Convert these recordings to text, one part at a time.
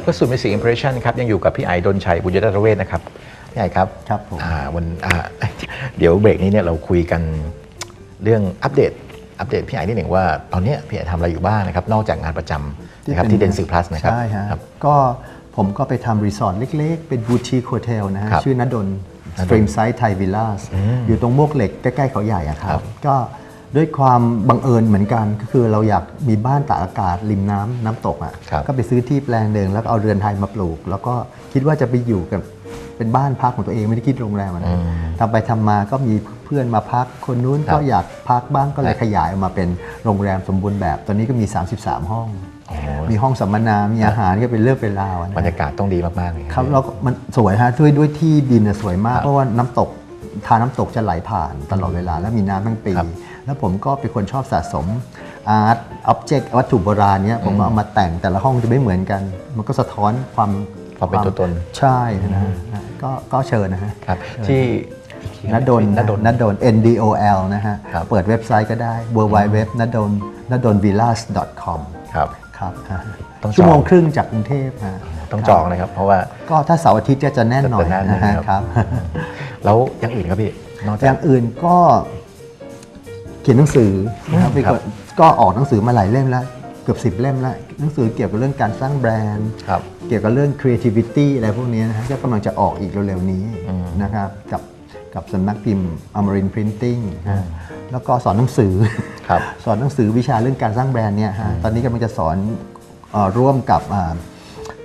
กลับเข้าสู่ Music Impression ครับยังอยู่กับพี่ไอดนชัยบุญยรัตนเวศนะครับพี่ไอครับครับผมอ่าวันอ่าเดี๋ยวเบรกนี้เนี่ยเราคุยกันเรื่องอัปเดตอัปเดตพี่ไอนิดหนึ่งว่าตอนเนี้ยพี่ไอทำอะไรอยู่บ้างนะครับนอกจากงานประจำนะครับที่เดนซิลพลัสนะครับใช่ฮะครับก็ผมก็ไปทำรีสอร์ทเล็ก ๆ เป็นบูติคโฮเทลนะฮะครับชื่อนดลสตรีมไซด์ไทยวิลล่าอยู่ตรงมวกเหล็กใกล้ๆเขาใหญ่อะคครัรับบก็ ด้วยความบังเอิญเหมือนกัน ก็คือเราอยากมีบ้านตากอากาศริมน้ำน้ำตกอะครับก็ไปซื้อที่แปลงหนึ่งแล้วก็เอาเรือนไทยมาปลูก แล้วก็คิดว่าจะไปอยู่กับเป็นบ้านพักของตัวเองไม่ได้คิดโรงแรมอะนะทำไปทำมาก็มีเพื่อนมาพักคนนู้นครับก็อยากพักบ้างก็เลยครับขยายออกมาเป็นโรงแรมสมบูรณ์แบบ ตอนนี้ก็มี 33 ห้องโอ้โหมีห้องสัมมนา มีอาหารก็เป็นเรื่องเป็นราวอะนะบรรยากาศต้องดีมากๆเลยครับแล้วก็มันสวยฮะด้วยด้วยที่ดินน่ะสวยมากครับเพราะว่าน้ำตกทานน้ำตกจะไหลผ่านตลอดเวลา แล้วมีน้ำทั้งปีครับ แล้วผมก็เป็นคนชอบสะสมอาร์ตอ็อบเจกต์วัตถุโบราณเนี้ยผมก็เอามาแต่งแต่ละห้องจะไม่เหมือนกัน มันก็สะท้อนความความเป็นตัวตน ใช่นะฮะก็ก็เชิญนะฮะครับที่นดลนดลนดล N D O L นะฮะครับเปิดเว็บไซต์ก็ได้ w w w นดลนดล villas com ครับครับฮะต้องจองชั่วโมงครึ่งจากกรุงเทพฮะต้องจองนะครับ เพราะว่าก็ถ้าเสาร์อาทิตย์ก็จะแน่นหน่อยจะแน่นนะฮะนะครับครับ แล้วอย่างอื่นครับพี่นอกอจากย่างอื่นก็ เขียนหนังสือนะครับอืมพี่ครับก็ก็ออกหนังสือมาหลายเล่มแล้ว เกือบสิบเล่มแล้วหนังสือเกี่ยวกับเรื่องการสร้างแบรนด์ ครับ เกี่ยวกับเรื่อง creativity อะไรพวกนี้นะฮะก็กำลังจะออกอีกเร็วๆนี้อืม นะครับกับกับสำนักพิมพ์ Amarin Printing นะฮะแล้วก็สอนหนังสือ ครับ สอนหนังสือวิชาเรื่องการสร้างแบรนด์เนี่ยฮะตอนนี้กำลังจะสอนเออร่วมกับอ่า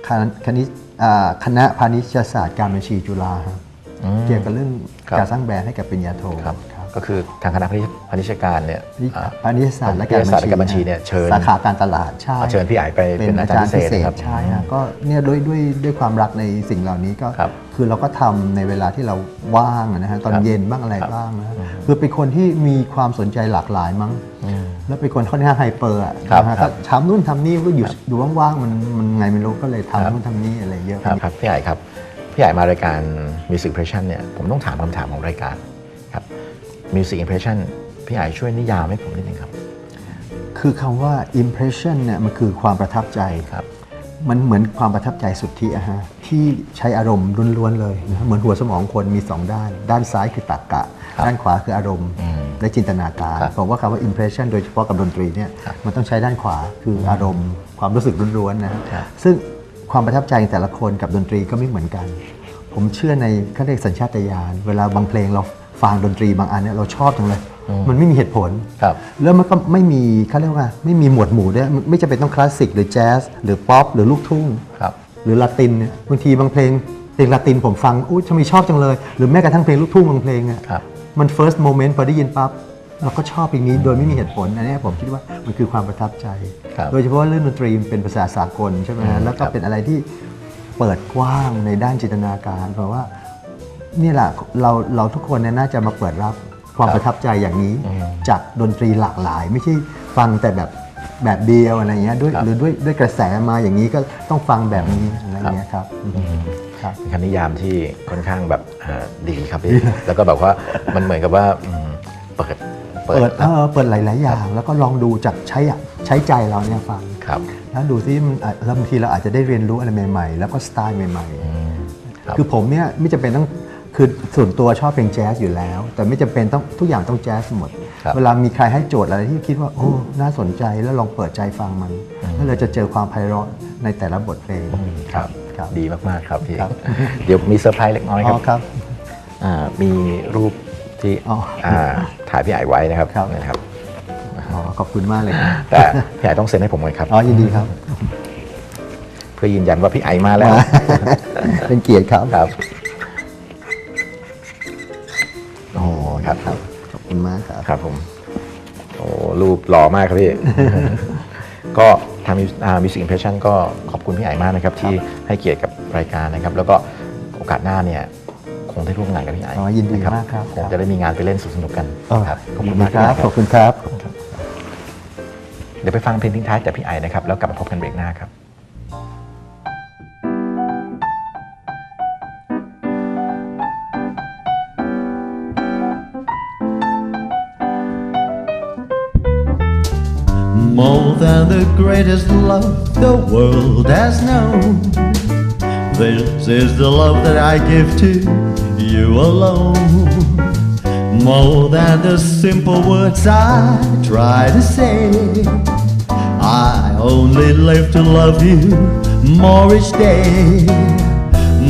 คณะคณิตอ่าคณะพาณิชยศาสตร์การบัญชีจุฬาครับอืมเกี่ยวกับเรื่องครับการสร้างแบรนด์ให้กับปริญญาโทครับครับ ก็คือทางคณะพาณิชยการเนี่ยอ่าพาณิชยศาสตร์และพาณิชยศาสตร์และการบัญชีเนี่ยเชิญสาขาการตลาดใช่เชิญพี่ไอไปเป็นอาจารย์พิเศษนะครับใช่ฮะก็เนี่ยด้วยด้วยด้วยความรักในสิ่งเหล่านี้ก็ครับคือเราก็ทำในเวลาที่เราว่างอะนะฮะตอนครับเย็นบ้างอะไรครับบ้างนะฮะคือเป็นคนที่มีความสนใจหลากหลายมั้งแล้วเป็นคนค่อนข้างไฮเปอร์อะครับนะฮะครัก็บทำนู่นทำนี่ก็อยู่อยู่ว่างๆมันมันไงไม่รู้ก็เลยทำนู่นทำนี่อะไรเยอะครับครับพี่ใหญ่ครับพี่ใหญ่มารายการ Music Impression เนี่ยผมต้องถามคำถามของรายการครับ Music Impression พี่ใหญ่ช่วยนิยามให้ผมนิดนึงครับ คือคำว่า impression เนี่ยมันคือความประทับใจครับ มันเหมือนความประทับใจสุดที่อะฮะที่ใช้อารมณ์ล้วนๆเลยนะเหมือนหัวสมองคนมีสองด้าน ด้านซ้ายคือตรรกะครับด้านขวาคืออารมณ์อืมและจินตนาการครับผมว่าคำว่า impression โดยเฉพาะกับดนตรีเนี่ยครับมันต้องใช้ด้านขวาคืออารมณ์ ความรู้สึกล้วนๆนะฮะครับซึ่งความประทับใจของแต่ละคนกับดนตรีก็ไม่เหมือนกัน ผมเชื่อในเขาเรียกสัญชาตญาณเวลาบางเพลงเรา ฟังดนตรีบางอันเนี่ยเราชอบจังเลย มันไม่มีเหตุผลครับแล้วมันก็ไม่มีเขาเรียกว่าไม่มีหมวดหมู่ด้วยไม่จำเป็นต้องคลาสสิกหรือแจ๊สหรือป๊อปหรือลูกทุ่งครับหรือลาตินเนี่ยบางทีบางเพลงเพลงลาตินผมฟังอุ้ยทำไมชอบจังเลย หรือแม้กระทั่งเพลงลูกทุ่งบางเพลงอะครับมัน first moment พอได้ยินปั๊บเราก็ชอบเพลงนี้โดยไม่มีเหตุผลอันเนี้ยผมคิดว่ามันคือความประทับใจครับโดยเฉพาะเรื่องดนตรีมันเป็นภาษาสากลใช่ไหมอืฮะมแล้วก็ครับเป็นอะไรที่เปิดกว้างในด้านจินตนาการเพราะว่า นี่แหละเราเราทุกคนเนี่ยน่าจะมาเปิดรับความประทับใจอย่างนี้ จากดนตรีหลากหลาย ไม่ใช่ฟังแต่แบบแบบเดียวอะไรเงี้ยด้วยครับหรือด้วยด้วยกระแสมาอย่างนี้ก็ต้องฟังแบบนี้อะไรเงี้ยครับครับเป็นคำนิยามที่ค่อนข้างแบบอ่าดีครับพี่แล้วก็แบบว่ามันเหมือนกับว่าอืมเปิดเปิดเออเปิดหลายๆอย่าง แล้วก็ลองดูจากใช้อะใช้ใจเราเนี่ยฟังครับแล้วดูซิมันอะแล้วบางทีเราอาจจะได้เรียนรู้อะไรใหม่ๆ แล้วก็สไตล์ใหม่อืมครับๆคือผมเนี่ยไม่จำเป็นต้อง คือส่วนตัวชอบเพลงแจ๊สอยู่แล้ว แต่ไม่จำเป็นต้องทุกอย่างต้องแจ๊สหมด ครับเวลามีใครให้โจทย์อะไรที่คิดว่าโอ้น่าสนใจแล้วลองเปิดใจฟังมัน แล้วเราจะเจอความไพเราะในแต่ละบทเพลงครับ ครับ ดีมาก ๆ ครับพี่ครับ เดี๋ยวมีเซอร์ไพรส์เล็กน้อยคอ๋รัอบครับ อ่ามีรูปที่อ๋ออ่าถ่ายพี่ใหญ่ไว้นะครับครับ นะครับ อ๋อขอบคุณมากเลยครับแต่พี่ใหญ่ต้องเซ็นให้ผมก่อนครับ อ๋อยินดีครับ เพื่อยืนยันว่าพี่ไอมาแล้ว เป็นเกียรติครับ ครับ ครับครับ ขอบคุณมากครับ ครับผมโอ้รูปหล่อมากครับพี่ ก็ทางมิวสิกอิมเพรสชันก็ขอบคุณพี่ไอมากนะครับ ที่ให้เกียรติกับรายการนะครับ แล้วก็โอกาสหน้าเนี่ยคงได้ร่วมงานกับพี่ไออ๋อยินดีะมากครับ คงจะได้มีงานไปเล่นสนุกๆกันอ๋อครับขอบยิคุนณดีมากคครัรับบขอบคุณครับ เดี๋ยวไปฟังเพลงทิ้งท้ายจากพี่ไอนะครับ แล้วกลับมาพบกันเบรกหน้าครับ More than the greatest love the world has known. This is the love that I give to you alone. More than the simple words I try to say. I only live to love you more each day.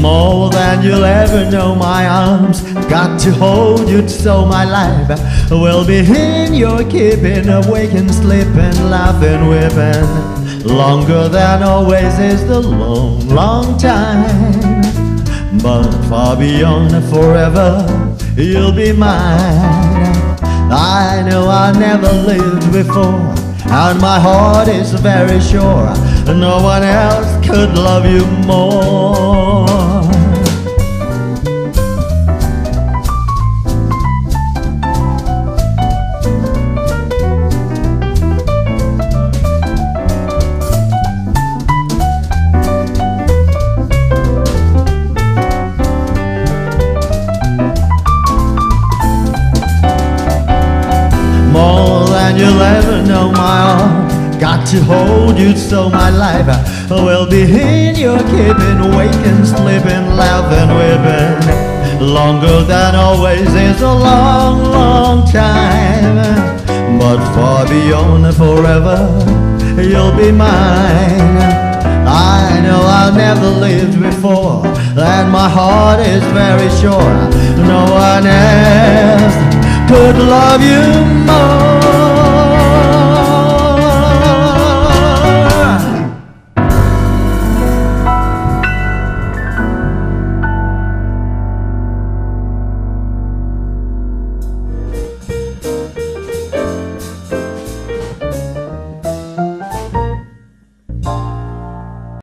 More than you'll ever know, my arms got to hold you so my life will be in your keeping, awaken, sleeping, laughing, weeping. Longer than always is the long, long time. But far beyond forever, you'll be mine. I know I never lived before, and my heart is very sure no one else could love you. More you'll ever know, my heart got to hold you so my life uh, will be in your keeping, waking, sleeping, laughing, weeping. Longer than always is a long, long time, but far beyond forever, you'll be mine. I know I've never lived before, and my heart is very sure no one else could love you